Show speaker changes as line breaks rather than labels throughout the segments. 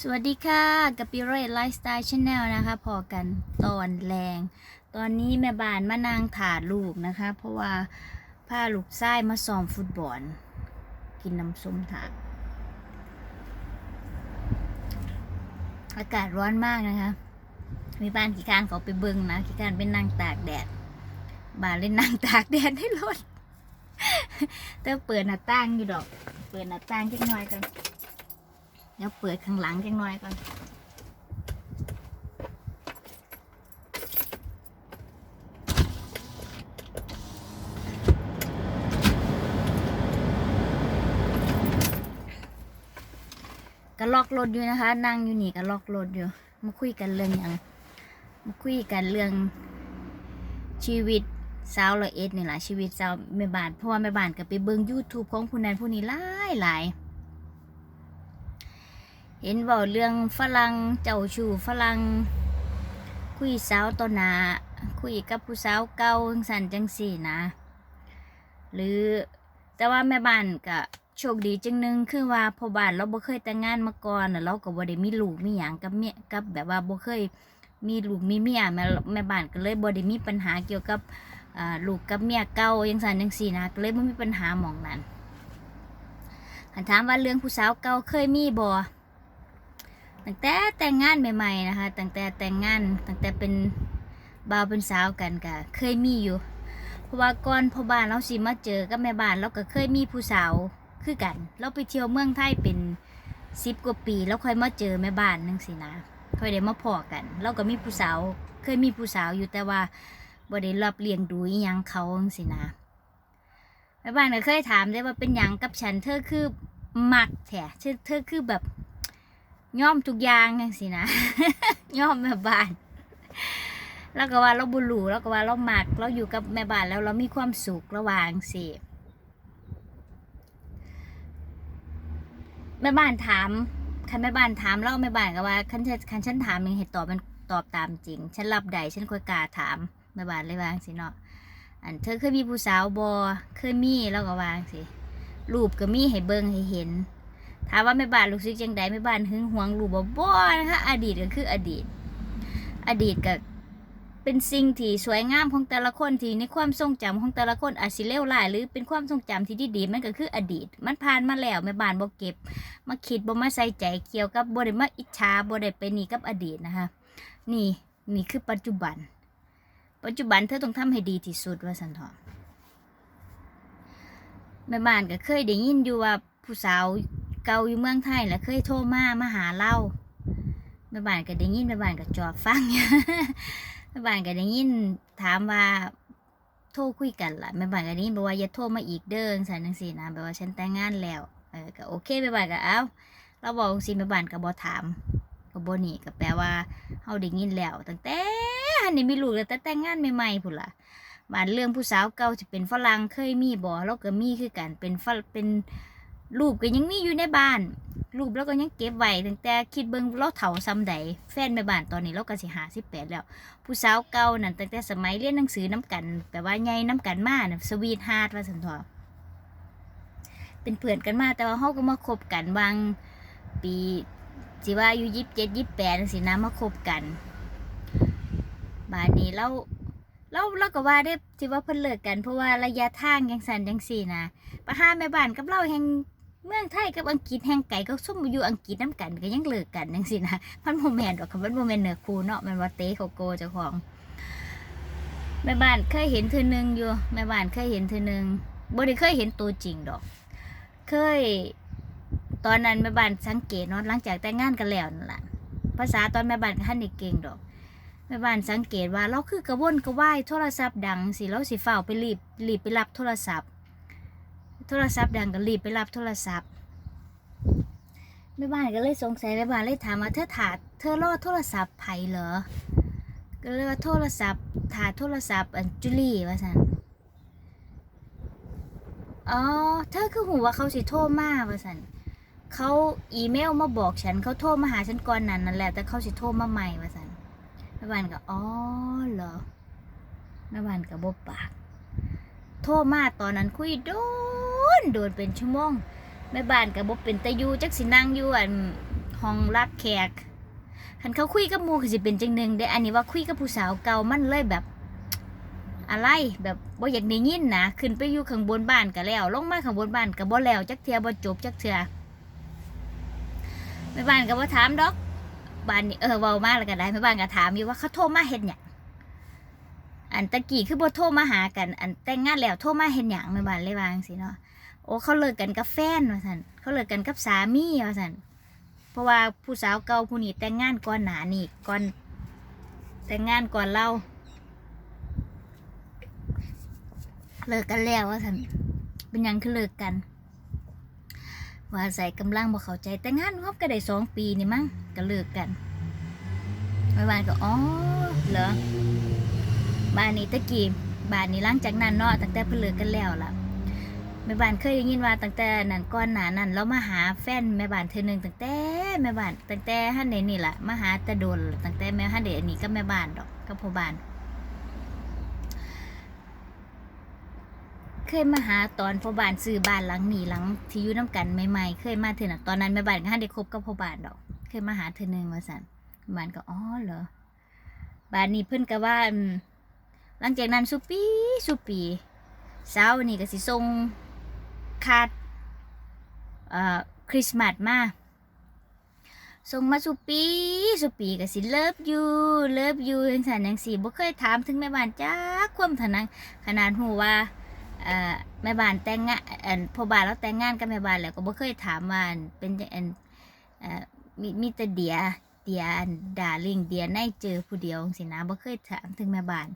สวัสดีค่ะ กับปิโรไลฟ์สไตล์ชาแนลนะคะ พอกันตอนแรง ตอนนี้แม่บ้านมานางถาลูกนะคะ เพราะว่าพาลูกไส้มาซ้อมฟุตบอล กินน้ำส้มถาดอากาศร้อนมากนะคะ มีบ้านกี่การเขาไปเบิงนะกี่การเป็นนางตากแดด บ้านเล่นนางตากแดดให้รถแต่เปิดหน้าต่างอยู่ดอก เปิดหน้าต่างจักหน่อยกัน ดี๋ยวเปิดข้างหลังจังหน่อยก่อนก็ล็อกรถอยู่นะคะ นั่งอยู่นี่ก็ล็อกรถอยู่ มาคุยกันเรื่องอย่างมาคุยกันเรื่องชีวิตสาวละเอ็ดนี่แหละชีวิตสาวแม่บ้านเพราะว่าแม่บ้านก็ไปเบิ่ง YouTube ของผู้นั้นผู้นี้หลายหลาย เห็นเว่าเรื่องฝรั่งเจ้าชู้ฝรั่งคุยสาวต่อหน้าคุยกับผู้สาวเก่าจังสันจังสี่นะ หรือแต่ว่าแม่บ้านก็โชคดีจังนึงคือว่าพ่อบ้านเราบ่เคยแต่งงานมาก่อนเราก็บ่ได้มีลูกมีหยังกับเมียกับแบบว่าบ่เคยมีลูกมีเมียแม่แม่บ้านก็เลยบ่ได้มีปัญหาเกี่ยวกับลูกกับเมียเก่าจังสันจังสี่นะก็เลยบ่มีปัญหาหม่องนั้นคันถามว่าเรื่องผู้สาวเก่าเคยมีบ่ ตั้งแต่แต่งงานใหม่ๆนะคะ ตั้งแต่แต่งงานตั้งแต่เป็นบ่าวเป็นสาวกันก็เคยมีอยู่ เพราะว่าก่อนพ่อบ้านเราสิมาเจอกับแม่บ้านเราก็เคยมีผู้สาวคือกัน เราไปเที่ยวเมืองไทยเป็นสิบกว่าปีแล้วค่อยมาเจอแม่บ้านนั่งสินะค่อยได้มาพอกัน เราก็มีผู้สาวเคยมีผู้สาวอยู่แต่ว่าบ่ได้รับเลี้ยงดูยังเขาสินะแม่บ้านก็เคยถามได้ว่าเป็นหยังกับฉันเธอคือมักแท้เธอเธอคือแบบ ย่อมทุกอย่างจังสินะย่อมแม่บ้าน แล้วก็ว่าเราบุรูแล้วก็ว่าเราหมักเราอยู่กับแม่บ้านแล้วเรามีความสุขระหว่างสิแม่บ้านถามคันแม่บ้านถามเราแม่บ้านก็ว่าคันฉันคันฉันถามนี่ให้ตอบมันตอบตามจริง ฉันรับได้ฉันค่อยกล้าถามแม่บ้านเลยวางสิเนาะอันเธอเคยมีผู้สาวบอเคยมีแล้วก็วางสิรูปก็มีให้เบิ่งให้เห็น ถามว่าแม่บ้านรู้สึกจังใดแม่บ้านหึงหวงรู้บ่บ่นะคะ อดีตก็คืออดีต อดีตก็เป็นสิ่งที่สวยงามของแต่ละคนที่ในความทรงจำของแต่ละคนอาจสิเลวร้ายหรือเป็นความทรงจำที่ดีๆมันก็คืออดีต มันผ่านมาแล้วแม่บ้านบ่เก็บ มาคิดบ่มาใส่ใจเกี่ยวกับบ่ได้มาอิจฉาบ่ได้ไปนี่กับอดีตนะคะนี่นี่คือปัจจุบัน ปัจจุบันเธอต้องทำให้ดีที่สุดว่าสันทอะแม่บ้านก็เคยได้ยินอยู่ว่าผู้สาว เก่าอยู่เมืองไทยแล้วเคยโทรมามาหาเราแม่บ้านก็ได้ยินแม่บ้านก็จอบฟังแม่บ้านก็ได้ยินถามว่าโทรคุยกันล่ะแม่บ้านก็ได้ยินบอกว่าอย่าโทรมาอีกเด้อสันจังซี่นะแบบว่าฉันแต่งงานแล้วเออก็โอเคแม่บ้านก็เอ้าเราบอกจังซี่แม่บ้านก็บ่ถามก็บ่นี่ก็แปลว่าเฮาได้ยินแล้วตั้งแต่หันนี่มีลูกแล้วแต่แต่งงานใหม่ๆพุ่นล่ะบ้านเรื่องผู้สาวเก่าที่เป็นฝรั่งเคยมีบ่เราก็มีคือกันเป็นฝรเป็น รูปก็ยังมีอยู่ในบ้าน รูปแล้วก็ยังเก็บไว้ตั้งแต่คิดเบิ่งเราเฒ่าซ้ำใดแฟนแม่บ้านตอนนี้เราก็สิหาสิบแปดแล้ว ผู้สาวเก่านั่นตั้งแต่สมัยเรียนหนังสือน้ำกันแปลว่าใหญ่น้ำกันมาน่ะสวีทฮาร์ดว่าสันทอเป็นเพื่อนกันมาแต่ว่าเขาก็มาคบกันวางปีสิว่าอายู่ยี่สิบเจ็ดยี่สิบแปดสินะมาคบกันบานนี้เราเราเราก็ว่าได้ที่ว่าเพิ่นเลิกกันเพราะว่าระยะทางยังสันยังสี่นะปะห้าแม่บ้านกับเราแห่ง เมืองไทยกับอังกฤษแห่งไก่ก็ส้มอยู่อังกฤษน้ำกันก็ยังเลิกกันจังสินะมันโมแมนต์ดอกค่ะมันโมแมนต์เนื้อคูเนาะมันว่าเตะเขาโกเจ้าของแม่บ้านเคยเห็นเธอหนึ่งอยู่แม่บ้านเคยเห็นเธอหนึ่งบ่ได้เคยเห็นตัวจริงดอก เคย ตอนนั้นแม่บ้านสังเกตเนาะหลังจากแต่งงานกันแล้วนั่นแหละภาษาตอนแม่บ้านท่านได้เก่งดอกแม่บ้านสังเกตว่าเราคือกระวนกระวายโทรศัพท์ดังสิเราสิเฝ้าไปรีบรีบไปรับโทรศัพท์ โทรศัพท์ดังก็รีบไปรับโทรศัพท์แม่บ้านก็เลยสงสัยแม่บ้านเลยถามว่าเธอถาเธอรอดโทรศัพท์ไผ่เหรอ ก็เลยว่าโทรศัพท์ถาโทรศัพท์อันจุลี่ว่าสันอ๋อ เธอคือหูว่าเขาสิโทรมาว่าสันเขาอีเมลมาบอกฉันเขาโทรมาหาฉันก่อนนั้นนั่นแหละ แต่เขาสิโทรมาใหม่ว่าสันแม่บ้านก็อ๋อเหรอแม่บ้านก็บบปาก โทรมาตอนนั้นคุยโดนโดนเป็นชั่วโมงแม่บ้านกับบเป็นตะยูจักสินั่งอยู่อันห้องรับแขกคันเขาคุยกับมู่ก็สิเป็นจังหนึ่งเด้อันนี้ว่าคุยกับผู้สาวเก่ามันเลยแบบ อะไรแบบบ่อยากได้ยินนะขึ้นไปอยู่ข้างบนบ้านก็แล้ว ลงมาข้างบนบ้านก็บ่แล้วจักเทือบ่จบจักเทือแม่บ้านก็บ่ถามดอกบ้านนี่เออเว้ามาแล้วก็ได้แม่บ้านก็ถามอยู่ว่าเขาโทรมาเฮ็ดหยัง อันตะกี้คือบ่โทรมาหากัน อันแต่งงานแล้วโทรมาเฮ็ดหยังแม่บ้านเลยว่าจังซี่เนาะโอ้เขาเลิกกันกับแฟนว่าซั่นเขาเลิกกันกับสามีว่าซั่นเพราะว่าผู้สาวเก่าผู้นี้แต่งงานก่อนหน้านี้ก่อนแต่งงานก่อนเราเลิกกันแล้วว่าสันเป็นยังคือเลิกกัน ว่าใส่กำลังบ่เข้าใจแต่งงานครบก็ได้สองปีนี่มั้งก็เลิกกันแม่บานก็อ๋อเหรอ บ้านนี้ตะกี้บ้านนี้หลังจากนั้นเนาะตั้งแต่เพิ่นเลิกกันแล้วล่ะแม่บ้านเคยได้ยินว่าตั้งแต่นั้นก่อนหนานั้นเรามาหาแฟนแม่บ้านเธอหนึ่งตั้งแต่แม่บ้านตั้งแต่ฮันเดนี่แหละมาหาแตะโดนตั้งแต่แม่ฮันเดอันนี้ก็แม่บ้านดอกก็พ่อบ้าน เคยมาหาตอนพ่อบ้านซื้อบ้านหลังนี้หลังที่อยู่น้ำกันใหม่ๆเคยมาเถอะนะตอนนั้นแม่บ้านก็ให้ได้คบกับพ่อบ้านดอก เคยมาหาเธอหนึ่งมาสั่นบ้านก็อ๋อเหรอบ้านนี้เพิ่อนก็ว่า หลังจากนั้นสุปีสุปีเช้านี่ก็สิส่งคาดคริสต์มาสมาส่งมาสุปีสุปีก็สิเลิฟยูเลิฟยูจังซั่นจังซี่บ่เคยถามถึงแม่บ้านจักความเท่านั้นขนาดฮู้ว่าแม่บ้านแต่งงานพ่อบ้านเราแต่งงานกับแม่บ้านแล้วก็บ่เคยถามว่าอันเป็นอันเออมีมีแต่เดียเดียอันดาลิงเดียในเจอผู้เดียวสินะบ่เคยถามถึงแม่บ้าน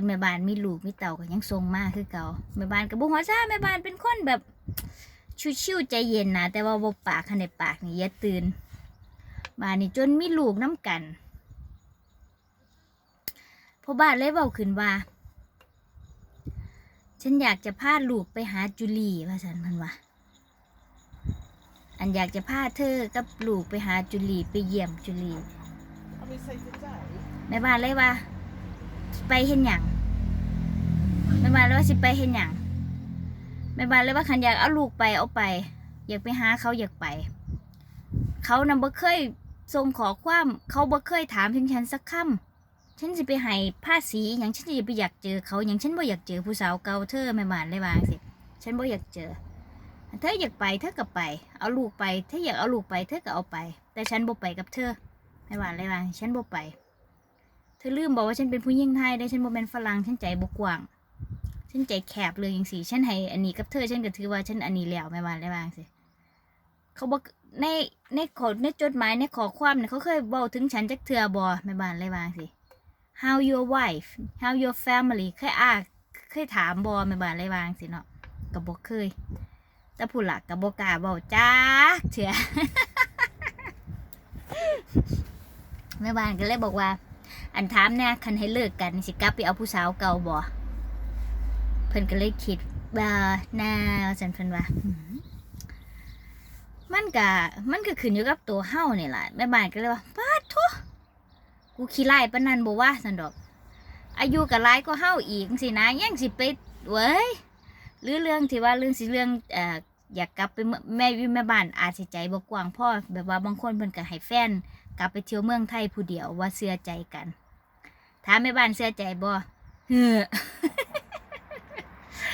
นแม่บ้านมีลูกมีเต่าก็ยังทรงมากคือเก่าแม่บ้านก็บ่หัวซ่าแม่บ้านเป็นคนแบบชิวๆใจเย็นนะแต่ว่าบ่ปากคันในปากนี่อย่าตื่นบ้านนี่จนมีลูกน้ำกันพ่อบ้านเลยเว้าขึ้นว่า ฉันอยากจะพาลูกไปหาจุลีว่าสันมันว่าอันอยากจะพาเธอกับลูกไปหาจุลีไปเยี่ยมจุลี
เอาไปใส่กระจาย
แม่บ้านเลยว่า ไปเห็นหยังแม่บ้านเลยว่าสิไปเห็นหยังแม่บ้านเลยว่าขันอยากเอาลูกไปเอาไป อยากไปหาเขาอยากไป เขานำบ่เคยส่งขอความเขาบ่เคยถามถึงฉันสักคำฉันจะไปให้ภาษีอย่างฉันจะไปอยากเจอเขาอย่างฉันบ่อยากเจอผู้สาวเก่าเธอแม่บ้านเลยว่าสิฉันบ่อยากเจอเธออยากไปเธอก็ไป เอาลูกไปเธออยากเอาลูกไปเธอก็เอาไป แต่ฉันบ่ไปกับเธอแม่บ้านเลยว่าฉันบ่ไป เธอลืมบอกว่าฉันเป็นผู้หญิงไทยได้ฉันบ่เป็นฝรั่งฉันใจบกว้าง ฉันใจแคบเลยอย่างสิฉันให้อันนี้กับเธอฉันก็ถือว่าฉันอันนี้แล้วแม่บ้านเลยว่างสิเขาบอกในในขอในจดหมายในขอความเนี่ยเขาเคยบอกถึงฉันจักเทือบ่แม่บานเลยว่างสิ how your wife how your family เคยอาเคยถามบอแม่บานเลยวางสิเนาะกับบเคย แต่ผู้หลักกับบกาบอกจ้าเถื่อแม่บ้านก็เลยบอกว่า อันถามเนี่ยคันให้เลิกกันสิกลับไปเอาผู้สาวเก่าบ่เพิ่นก็เลยคิดว่าน่าสันเพิ่นว่ามันก็มันก็ขึ้นอยู่กับตัวเฮานี่แหละแม่บ้านก็เลยว่าปาดโทกูขี้ไล่ปานนันบอกว่าสันดอก อายุกับไล่ก็เฮาอีกสินะยังสิไปเว้ยหรือเรื่องที่ว่าเรื่องสิเรื่องเอ่ออยากกลับไปเมืองแม่อยู่แม่บ้านอาจสิใจบ่กว้างพ่อแบบว่าบางคนเพิ่นก็ให้แฟน กลับไปเที่ยวเมืองไทยผู้เดียวว่าเชื่อใจกัน ถามแม่บ้านเชื่อใจบ่เฮ้อ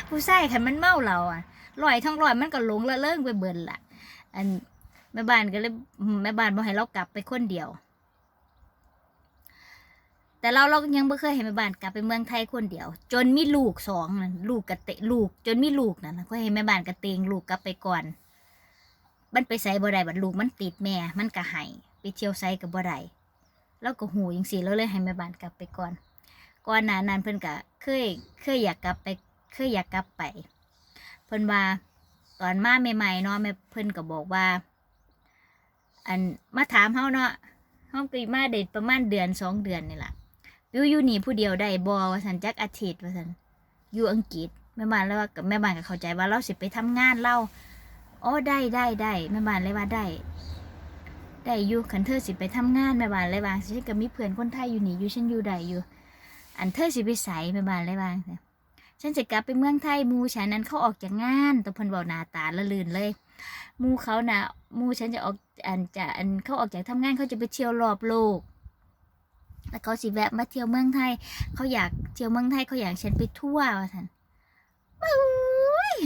ผู้ชายคันมันเมาเราอะลอยทั้งลอยมันก็หลงละเลิงไปเบิดล่ะอันแม่บ้านก็เลยแม่บ้านบ่ให้เรากลับไปคนเดียว แต่เราเรายังไม่เคยเห็นแม่บ้านกลับไปเมืองไทยคนเดียว จนมีลูกสองนั่นลูกกระเตะลูก จนมีลูกนั่นนะก็เห็นแม่บ้านกระเตงลูกกลับไปก่อน มันไปใส่บ่ได้บัดลูกมันติดแม่ มันก็ให้ไปเที่ยวไซกับบ่ได้ แล้วก็หูยังสีแล้วเลยให้แม่บ้านกลับไปก่อน ก่อนหน้านั้นเพิ่นก็เคยเคยอยากกลับไปเคยอยากกลับไปเพิ่นว่าตอนมาใหม่ๆเนาะแม่เพิ่นก็บอกว่า อันมาถามเฮาเนาะเฮาก็มาได้ประมาณเดือนสองเดือนนี่แหละวิวอยู่นี่ผู้เดียวได้บอว่าสันจักอาทิตย์ว่าสันอยู่อังกฤษแม่บ้านแล้วว่ากับแม่บ้านก็เข้าใจว่าเราสิไปทำงานเราอ๋อได้ได้ได้แม่บ้านเลยว่าได้ ได้อยู่ขันเธอสิไปทำงานแม่บ้านเลยว่าฉันก็มีเพื่อนคนไทยอยู่นี่อยู่ฉันอยู่ได้อยู่ อันเธอสิไปใส่แม่บ้านเลยว่างฉันจะกลับไปเมืองไทยมูฉันนั้นเขาออกจากงานต่เพิ่นบอกหนาตาละลื่นเลยมูเขาน่ะมูฉันจะออกอันจะอันเขาออกจากทำงานเขาจะไปเที่ยวรอบโลกแล้วเขาสิแวะมาเที่ยวเมืองไทย เขาอยากเที่ยวเมืองไทยเขาอยากฉันไปทั่วว่าท่นปุ้ย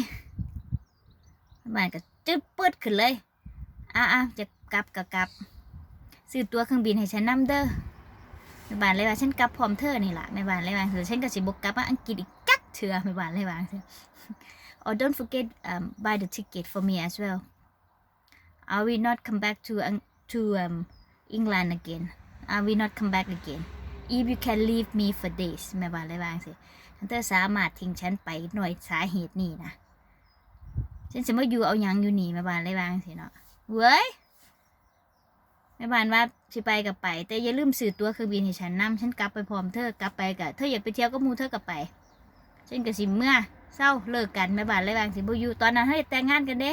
บ้านก็จึ๊บปืดขึ้นเลยอะอะจะ กลับก็กลับซื้อตั๋วเครื่องบินให้ฉันนํเด้อแม่บ้านเลยว่าฉันกลับพร้อมเธอนี่ล่ะแม่บ้านเลยว่าเธอฉันก็สิบกกลับมาอังกฤษอีกกักเถื่อแม่บ้านเลยว่าเธอ or don't forget um, buy the ticket for me as well I will not come back to um, to um, England again I will not come back again if you can leave me for days แม่บ้านเลยว่าสิเธอสามารถทิ้งฉันไปหน่วยสาเหตุนี่นะฉันจะมาอยู่เอาหยังอยู่นี่แม่บ้านเลยว่าสิเนาะเว้ย แม่บ้านว่าสิไปกับไป แต่อย่าลืมซื้อตัวเครื่องบินให้ฉันนํฉันกลับไปพร้อมเธอกลับไปกับเธออยากไปเที่ยวก็มูเธอกลับไปฉันก็สิเมื่อเศร้าเลิกกันแม่บ้านเลยบางสิบ่อยู่ตอนนั้นให้แต่งงานกันเด้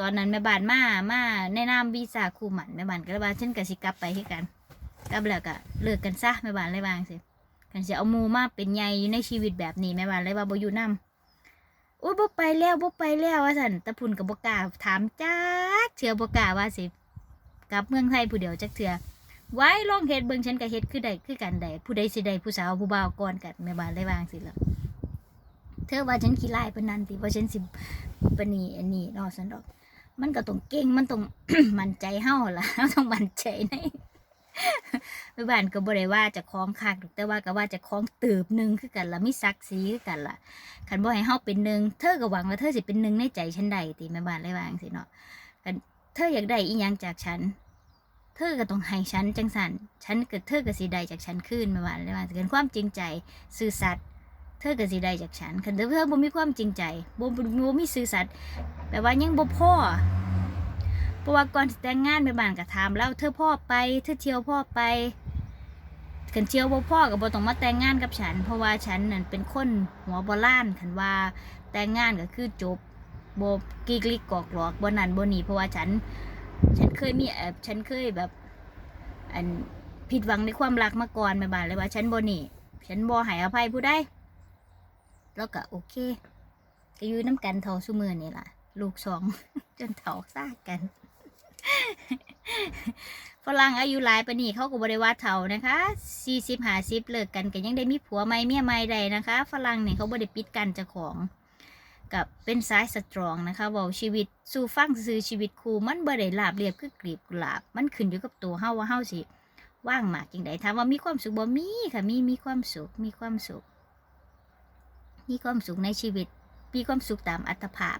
ตอนนั้นแม่บ้านมามาในนามวีซ่าคู่หมันแม่บ้านก็เลยว่าฉันก็สิกลับไปให้กันกลับแล้วก็เลิกกันซะแม่บ้านเลยบางสิกันสิเอามูมาเป็นใหญ่อยู่ในชีวิตแบบนี้แม่บ้านเลยว่าบ่อยู่นํโอ้ยบ่ไปแล้วบ่ไปแล้วว่าซั่นตะพุนกับบกาถามจักเชื่อบกาว่าสิ กับเมืองไทยผู้เดียวจักเถื่อไว้ลองเฮ็ดเบิ่งฉันก็เฮ็ดคือใดคือกันใดผู้ใดสิใดผู้สาวผู้บ่าวก่อนกันแม่บ้านได้วางสิล่ะเธอว่าฉันขี้ลายปนนั้นติว่าฉันสิปนีอันนี้เนาะสันดอก มันก็ต้องเก่งมันต้องมั่นใจเฮาล่ะเราต้องมั่นใจในแม่บ้านก็บ่ได้ว่าจะคล้องคักแต่ว่าก็ว่าจะคล้องตืบหนึงคือกันล่ะมีศักดิ์ศรีคือกันล่ะคันบ่ให้เฮาเป็นหนึ่งเธอก็หวังว่าเธอสิเป็นหนึ่งในใจฉันใดติแม่บ้านเลยว่าจังซี่เนาะ เธออยากได้อีหยังจากฉัน เธอก็ต้องให้ฉันจังสันฉันก็เธอก็สิได้จากฉันคืนมาว่าเลยว่าเกินความจริงใจซื่อสัตย์เธอก็สิได้จากฉันคันเธอบ่มีความจริงใจบ่บ่บ่มีซื่อสัตย์แปลว่ายังบ่พ่อเพราะว่าก่อนแต่งงานแม่บ้านก็ถามแล้วเธอพ่อไปเธอเที่ยวพ่อไปคันเที่ยวบ่พ่อก็บ่ต้องมาแต่งงานกับฉัน เพราะว่าฉันนั่นเป็นคนหัวโบราณคันว่าแต่งงานก็คือจบ โบกีกลิกกอกหลอกบนนั้นบนนี้เพราะว่าฉัน ฉันเคยมีเออฉันเคยแบบ อันผิดหวังในความรักมาก่อนแม่บ้านเลยว่าฉันบนนี่ฉันบอหายอภัยผู้ได้แล้วก็โอเคก็อยู่น้ำกันเท่าสุมือนี่ล่ะ ลูกสอง จนเท่าซากกันฝรั่งอายุหลายปนนี้เขาก็บริวาเท่านะคะสี่สิบห้าสิบเลิกกันก็ยังได้มีผัวใหม่เมียใหม่ใดนะคะฝรั่งเนี่ยเขาบริปิดกันเจ้าของ กับเป็นสายสตรองนะคะเว่าชีวิตสู่ฟังซื้อชีวิตครูมันบ่ได้ลาบเรียบคือกลีบกุหลาบ มันขึ้นอยู่กับตัวเฮาว่าเฮาสิว่างมากจังไดถามว่ามีความสุขบ่มีค่ะมีมีความสุขมีความสุข มีความสุขในชีวิต มีความสุขตามอัตภาพ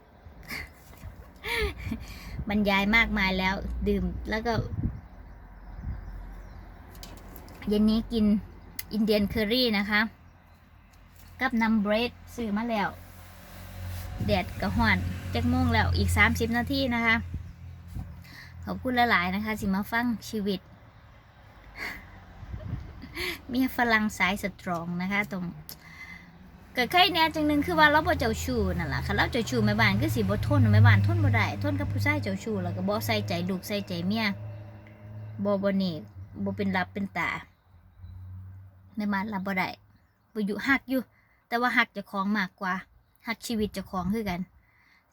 บรรยายมากมายแล้วดื่มแล้วก็ เย็นนี้กินอินเดียนเคอรี่นะคะ กับน้ำเบรดซื้อมาแล้ว แดดกระห่อนจักโมงแล้วอีก 30 นาทีนะคะ ขอบคุณหลาย ๆ นะคะ สิมาฟังชีวิต มีฝรั่งสายสตรองนะคะ ตรงเกิดใครแน่จังหนึงคือว่าเราบ่เจ้าชู้นั่นแหละค่ะเราเจ้าชู้แม่บ้านคือสิบ่ทนแม่บ้านทนบ่ได้ทนกับผู้ชายเจ้าชู้แล้วก็บ่ใส่ใจลูกใส่ใจเมียบ่บ่นี่บ่เป็นรับเป็นตาแม่บ้านรับบ่ได้บ่อยู่ฮักอยู่ แต่ว่าฮักเจ้าของมากกว่า หักชีวิตเจ้าของคือกัน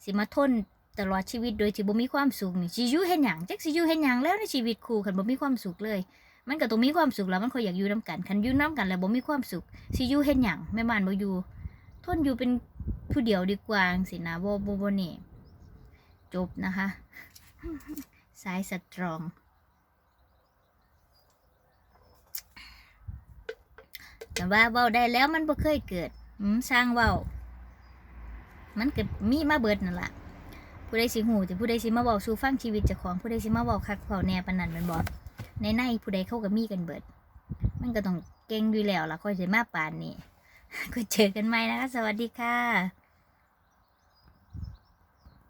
สิมาทนตลอดชีวิตโดยที่บ่มีความสุขนี่สิอยู่เฮ็ดหยังจักสิอยู่เฮ็ดหยังแล้วในชีวิตคู่คันบ่มีความสุขเลย มันก็ต้องมีความสุขแล้วมันก็อยากอยู่นํกันคันอยู่นํกันแล้วบ่มีความสุขสิอยู่เฮ็ดหยังแม่บ้านบ่อยู่ทนอยู่เป็นผู้เดียวดีกว่าจังซี่นะบ่บ่บ่นี่จบนะคะสายสตรอง แต่ว่าเว้าได้แล้วมันบ่เคยเกิดอืมสร้างเว้า มันก็มีมาเบิดนั่นแหละผู้ใดสิหูจะผู้ใดสิมาบอกสู่ฟังชีวิตเจ้าของผู้ใดสิมาบอกคักเผาแหน่ปานนั้นแมันบอกในในผู้ใดเขาก็มีกันเบิด มันก็ต้องเก่งอยู่แล้วล่ะค่อยสิมาปานนี้ก็เจอกันใหม่นะคะ สวัสดีค่ะ